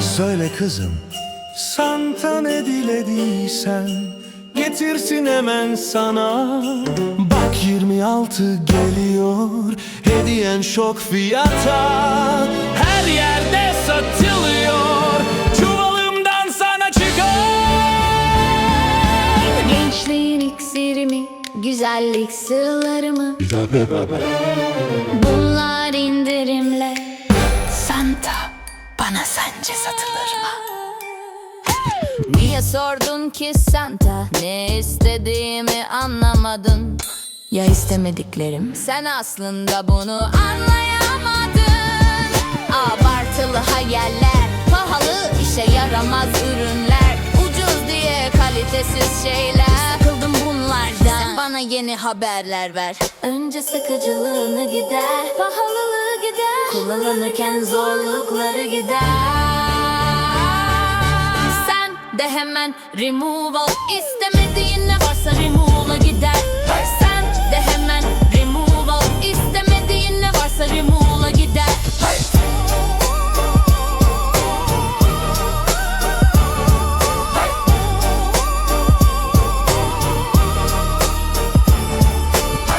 Söyle kızım. Santa ne dilediysen Getirsin hemen sana. Bak 26 geliyor Hediyen şok fiyata. Her yerde satılıyor Çuvalımdan sana çıkar. Gençliğin iksirimi, güzellik sırlarımı. Bunlar bana sence satılır mı? Niye sordun ki Santa? Ne istediğimi anlamadın. Ya istemediklerim? Sen aslında bunu anlayamadın. Abartılı hayaller Pahalı işe yaramaz ürünler Ucuz diye kalitesiz şeyler. Sıkıldım bunlardan. Sen bana yeni haberler ver. Önce sıkıcılığını gider. Pahalılığı Kullanırken zorlukları gider. Sen de hemen removal İstemediğin ne varsa removal'a gider